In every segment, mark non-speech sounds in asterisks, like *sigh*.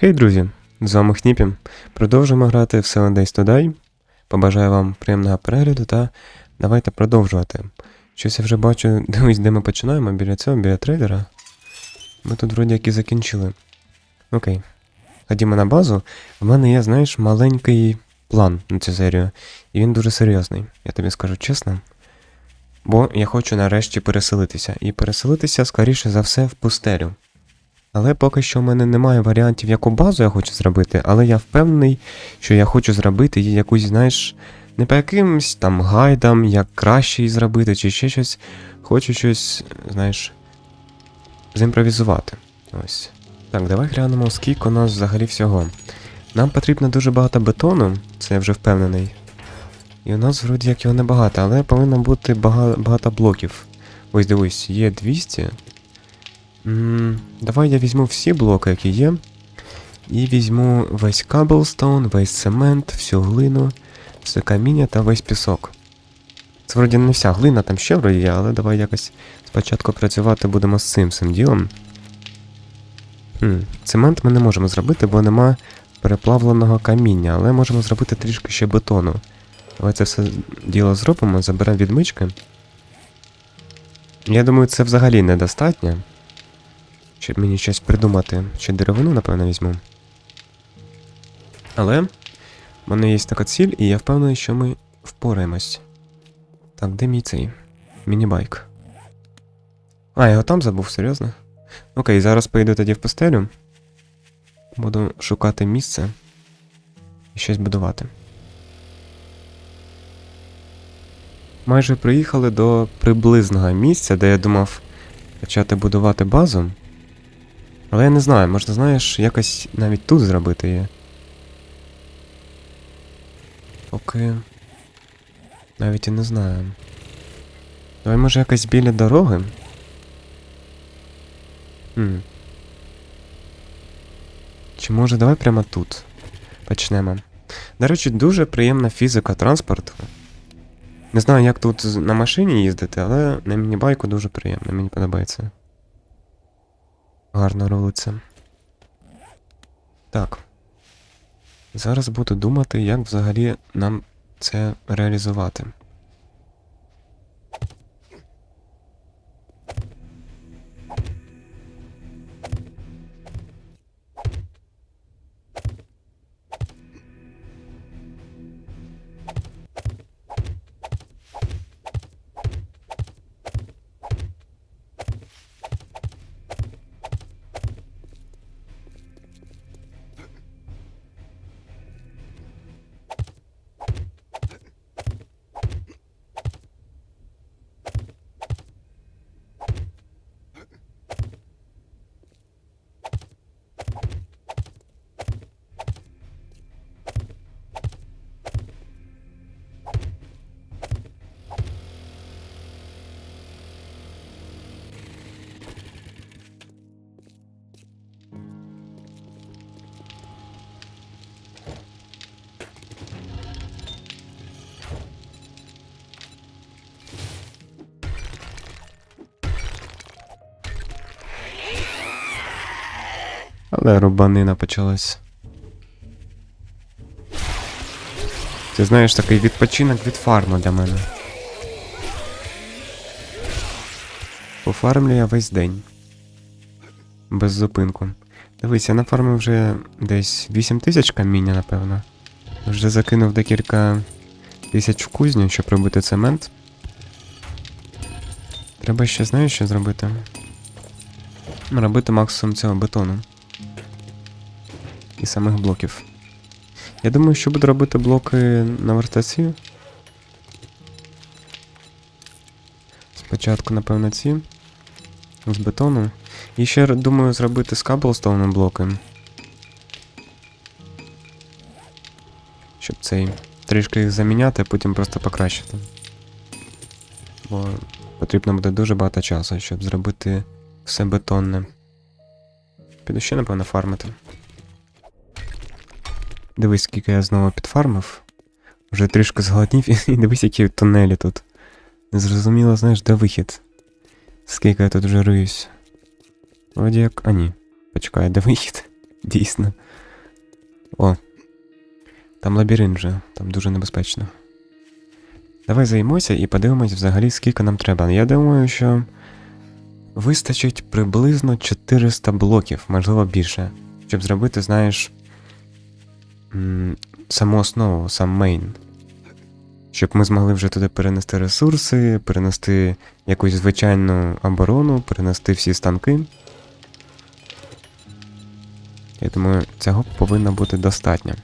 Хей, друзі! З вами Хніпі. Продовжуємо грати в Seven Days to Die. Побажаю вам приємного перегляду та давайте продовжувати. Щось я вже бачу, *laughs* дивись, де ми починаємо, біля цього, біля трейдера. Ми тут вроді як і закінчили. Окей. Ходімо на базу. В мене є, знаєш, маленький план на цю серію. І він дуже серйозний, я тобі скажу чесно. Бо я хочу нарешті переселитися. І переселитися, скоріше за все, в пустелю. Але поки що в мене немає варіантів, яку базу я хочу зробити, але я впевнений, що я хочу зробити її якусь, знаєш, не по якимсь там гайдам, як краще її зробити, чи ще щось. Хочу щось, знаєш, зімпровізувати. Ось. Так, давай глянемо, скільки у нас взагалі всього. Нам потрібно дуже багато бетону, це я вже впевнений. І у нас вроді як його небагато, але повинно бути бага- багато блоків. Ось дивись, є 200. Давай я візьму всі блоки, які є. І візьму весь каблстоун, весь цемент, всю глину, все каміння та весь пісок. Це вроді не вся глина, там ще вроді є, але давай якось спочатку працювати будемо з цим всім ділом. Хм, цемент ми не можемо зробити, бо нема переплавленого каміння, але можемо зробити трішки ще бетону. Давай це все діло зробимо, заберемо відмички. Я думаю, це взагалі недостатньо. Щоб мені щось придумати. Ще деревину, напевно, візьму. Але в мене є така ціль, і я впевнений, що ми впораємось. Так, де мій цей? Мінібайк. А, я його там забув, серйозно? Окей, зараз поїду тоді в пустелю. Буду шукати місце і щось будувати. Майже приїхали до приблизного місця, де я думав почати будувати базу. Але я не знаю, можна, знаєш, якось навіть тут зробити її. Поки. Навіть і не знаю. Давай може якось біля дороги. Хм. Чи може давай прямо тут почнемо. До речі, дуже приємна фізика транспорту. Не знаю, як тут на машині їздити, але на мінібайку дуже приємно, мені подобається. Гарно робиться. Так. Зараз буду думати, як взагалі нам це реалізувати. Але рубанина почалась. Ти знаєш, такий відпочинок від фарму для мене. Пофармлю я весь день. Без зупинку. Дивись, я нафармив вже десь 8 тисяч каміння, напевно. Вже закинув декілька тисяч в кузню, щоб робити цемент. Треба ще, знаєш, що зробити? Робити максимум цього бетону і самих блоків. Я думаю, що буду робити блоки на вертаці. Спочатку, напевно, ці. З бетону. І ще думаю зробити з каблстоуном блоки. Щоб цей. Трішки їх заміняти, а потім просто покращити. Бо потрібно буде дуже багато часу, щоб зробити все бетонне. Піду ще, напевно, фармити. Дивись, скільки я знову підфармив. Вже трішки зголоднів, *laughs* і дивись, які тунелі тут. Незрозуміло, знаєш, де вихід. Скільки я тут вже риюсь. Вроді як. А ні. Почекай, де вихід? *laughs* Дійсно. О. Там лабіринт вже, там дуже небезпечно. Давай займемося і подивимось взагалі, скільки нам треба. Я думаю, що вистачить приблизно 400 блоків, можливо більше, щоб зробити, знаєш, саму основу, сам мейн. Щоб ми змогли вже туди перенести ресурси, перенести якусь звичайну оборону, перенести всі станки. Я думаю, цього повинно бути достатньо.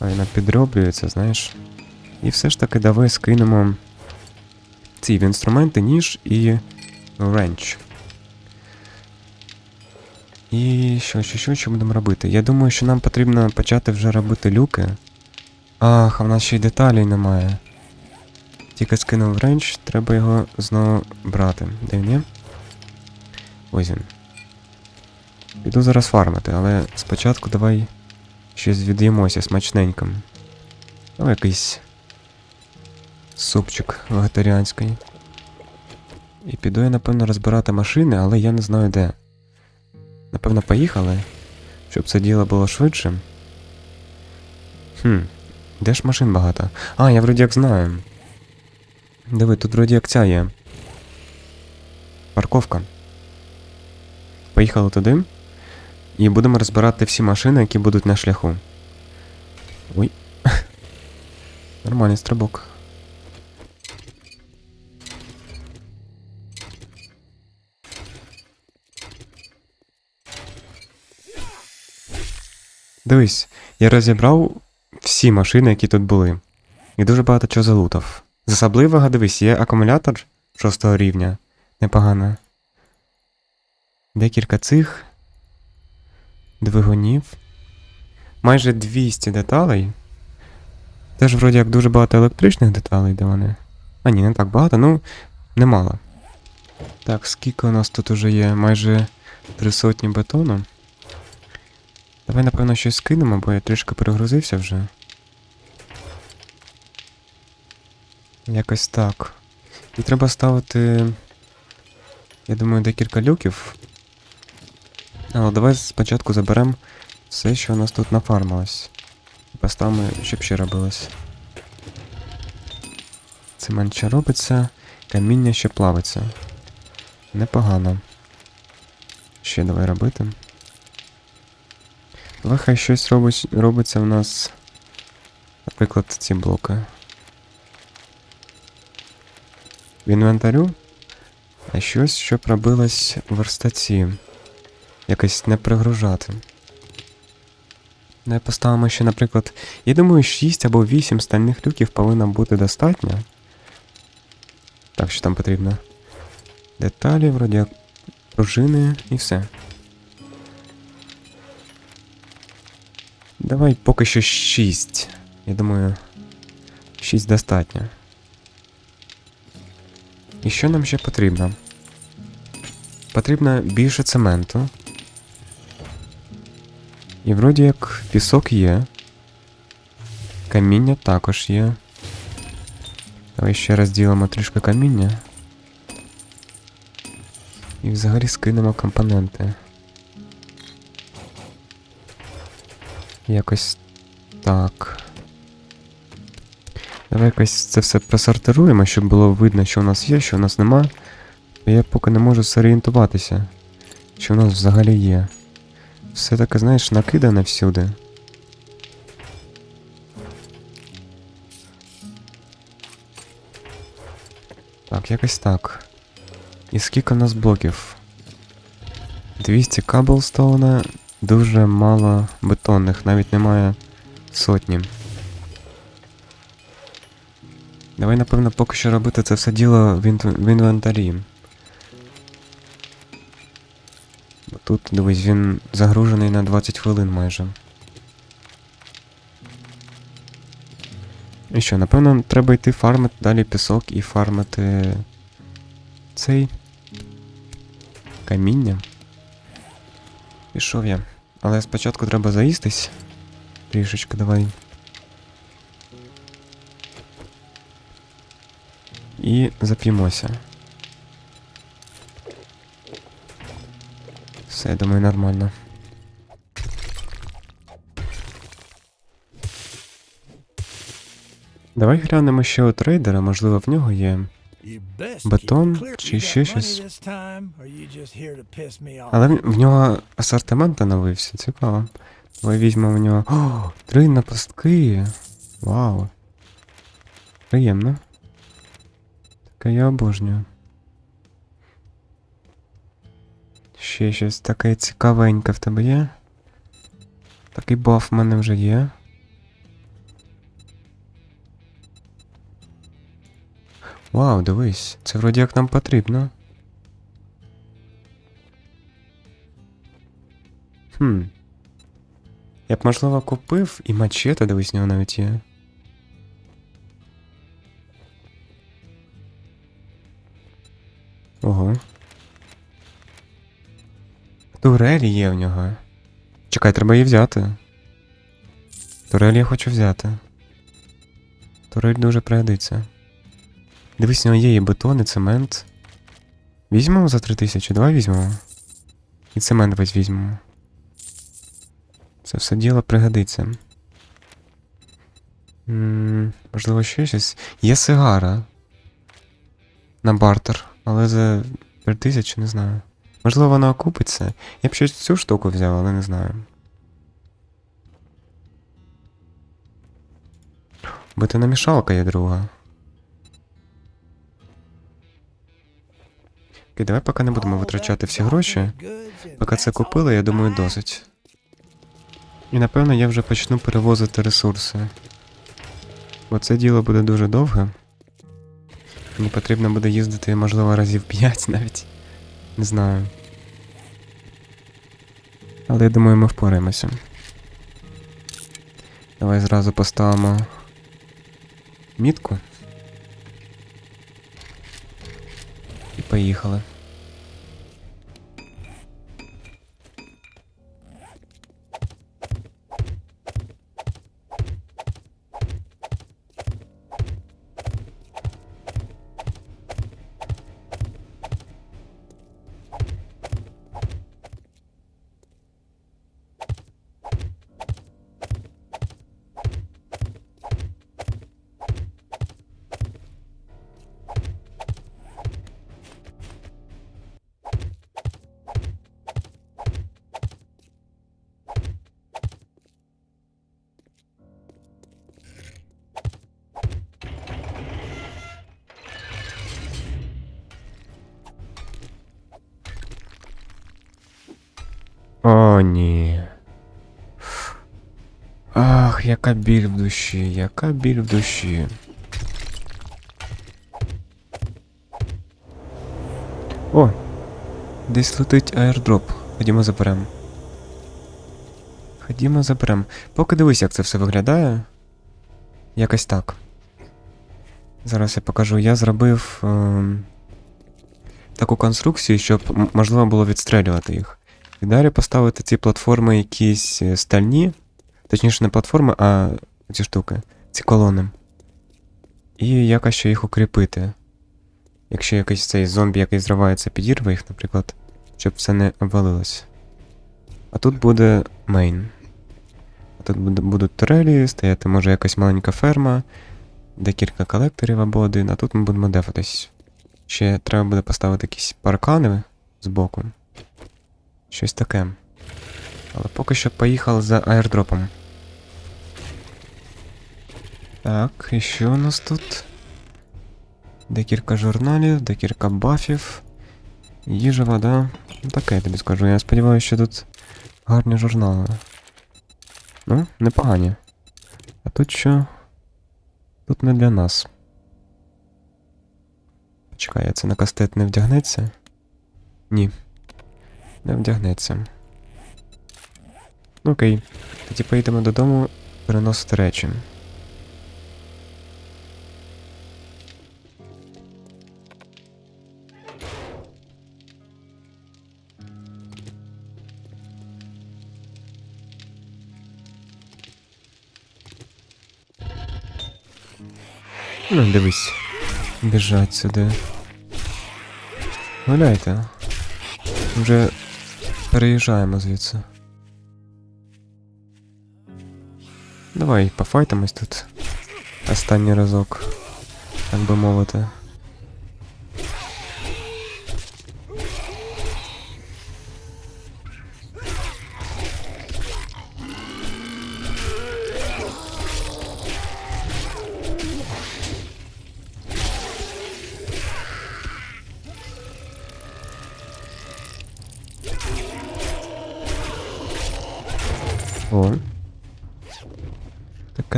Вона підроблюється, знаєш. І все ж таки давай скинемо ці інструменти, ніж і ренч. І що, що, що, що будемо робити? Я думаю, що нам потрібно почати вже робити люки. Ах, а в нас ще й деталей немає. Тільки скинув ренч, треба його знову брати. Де він є? Ось він. Піду зараз фармити, але спочатку давай щось від'їмося смачненьким. Ну, якийсь супчик вегетаріанський. І піду я, напевно, розбирати машини, але я не знаю де. Напевно, поїхали, щоб це діло було швидше. Хм, де ж машин багато? А, я вроді як знаю. Диви, тут вроді як ця є. Парковка. Поїхали туди. І будемо розбирати всі машини, які будуть на шляху. Ой. *laughs* Нормальний стрибок. Дивись, я розібрав всі машини, які тут були. І дуже багато чого залутав. З особливого, дивись, є акумулятор 6 рівня. Непогано. Декілька цих двигунів. Майже 200 деталей. Теж вроді як дуже багато електричних деталей, де вони. А ні, не так багато, ну, немало. Так, скільки у нас тут уже є? Майже три сотні бетону. Давай, напевно, щось скинемо, бо я трішки перегрузився вже. Якось так. І треба ставити. Я думаю, декілька люків. Але давай спочатку заберемо все, що у нас тут нафармилось. І поставимо, щоб ще робилось. Цемент ще робиться, каміння ще плавиться. Непогано. Ще давай робити. Давай хай щось робить, робиться в нас. Наприклад, ці блоки. В інвентарю. А щось, щоб робилось в верстаці. Якось не пригружати. Не поставимо ще, наприклад. Я думаю, 6 або 8 стальних люків повинно бути достатньо. Так, що там потрібно? Деталі, вроді пружини і все. Давай поки що 6. Я думаю, 6 достатньо. І що нам ще потрібно? Потрібно більше цементу. І вроді як пісок є. Каміння також є. Давай ще раз ділимо трішки каміння. І взагалі скинемо компоненти. Якось так. Давай якось це все просортируємо, щоб було видно, що у нас є, що у нас нема. Я поки не можу зорієнтуватися, що у нас взагалі є. Все таке, знаєш, накидане всюди. Так, якось так. І скільки у нас блоків? 200 каблстоуна, дуже мало бетонних, навіть немає сотні. Давай, напевно, поки що робити це все діло в, інв... в інвентарі. Бо Тут, дивись, він загружений на 20 хвилин майже. І що, напевно, треба йти фармити далі пісок і фармити цей каміння. Пішов я. Але спочатку треба заїстись. Трішечки давай. І зап'ємося. Все, я думаю, нормально. Давай глянемо ще у трейдера, можливо, в нього є. Бетон чи ще щось. Але в- нього асортимент оновився, цікаво. Давай візьмемо в нього. О, три напастки. Вау. Приємно. Таке я обожнюю. Ще щось таке цікавеньке в тебе є. Такий баф в мене вже є. Вау, дивись, це вроді як нам потрібно. Хм. Я б, можливо, купив і мачете, дивись, нього навіть є. Ого. Турель є в нього. Чекай, треба її взяти. Турель я хочу взяти. Турель дуже пригодиться. Дивись, у нього є і бетон, і цемент. Візьмемо за 3000, давай візьмемо. І цемент весь візьмемо. Це все діло пригодиться. м можливо, ще щось. Є сигара. На бартер, але за 3000 не знаю. Можливо, вона окупиться. Я б щось цю штуку взяв, але не знаю. Бо намішалка є друга. Окей, давай поки не будемо витрачати всі гроші. Поки це купили, я думаю, досить. І напевно я вже почну перевозити ресурси. Бо це діло буде дуже довге. Мені потрібно буде їздити, можливо, разів 5 *laughs* навіть. Не знаю. Але я думаю, ми впораємося. Давай зразу поставимо мітку. І поїхали. Ні. Ах, яка біль в душі, яка біль в душі. О! Десь летить аердроп. Ходімо заберем. Ходімо заберем. Поки дивись, як це все виглядає. Якось так. Зараз я покажу. Я зробив ем, таку конструкцію, щоб можливо було відстрелювати їх. І далі поставити ці платформи якісь е, стальні, точніше не платформи, а ці штуки, ці колони. І якось ще їх укріпити. Якщо якийсь цей зомбі, який зривається, підірве їх, наприклад, щоб це не обвалилось. А тут буде мейн. А тут буде, будуть турелі, стояти може якась маленька ферма, декілька колекторів або один, а тут ми будемо дефатись. Ще треба буде поставити якісь паркани збоку. Щось таке. Але поки що поїхав за аірдропом. Так, і що у нас тут? Декілька журналів, декілька бафів. Їжа, вода. Ну таке я тобі скажу. Я сподіваюся, що тут гарні журнали. Ну, непогані. А тут що? Тут не для нас. Почекай, а це на кастет не вдягнеться? Ні. Не вдягнеться. Ну, Окей. Тоді поїдемо додому переносити речі. Ну, дивись. Біжать сюди. Гуляйте. Вже Переїжджаємо звідси. Давай пофайтимось тут. Останній разок. Так би мовити.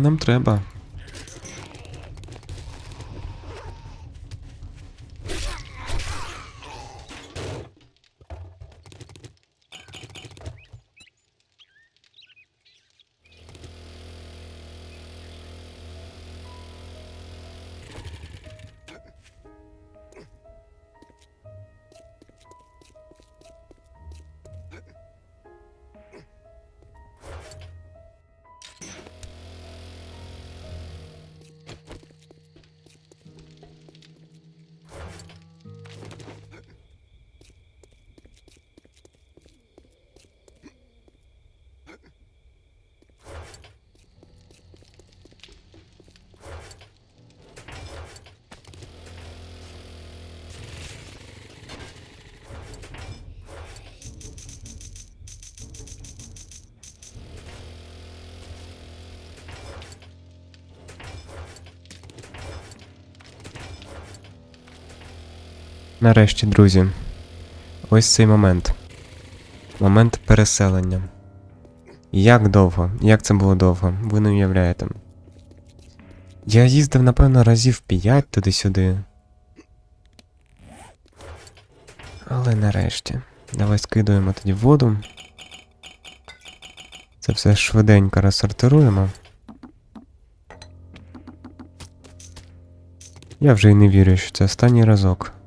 Нам треба. Нарешті, друзі. Ось цей момент. Момент переселення. Як довго? Як це було довго? Ви не уявляєте. Я їздив, напевно, разів 5 туди-сюди. Але нарешті. Давай скидуємо тоді воду. Це все швиденько розсортируємо. Я вже й не вірю, що це останній разок.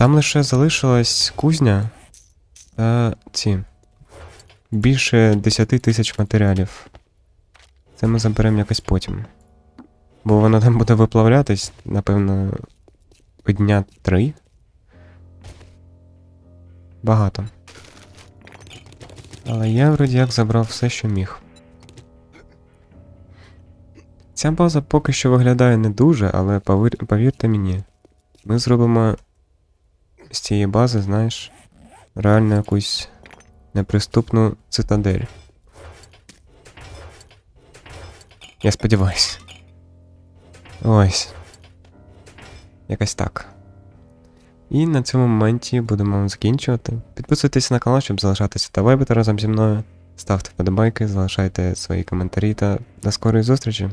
Там лише залишилась кузня та ці. Більше 10 тисяч матеріалів. Це ми заберемо якось потім. Бо воно там буде виплавлятись, напевно, дня три. Багато. Але я вроді як забрав все, що міг. Ця база поки що виглядає не дуже, але повір- повірте мені, ми зробимо з цієї бази, знаєш, реально якусь неприступну цитадель. Я сподіваюся. Ось. Якось так. І на цьому моменті будемо закінчувати. Підписуйтесь на канал, щоб залишатися та вайбити разом зі мною. Ставте вподобайки, залишайте свої коментарі та до скорої зустрічі.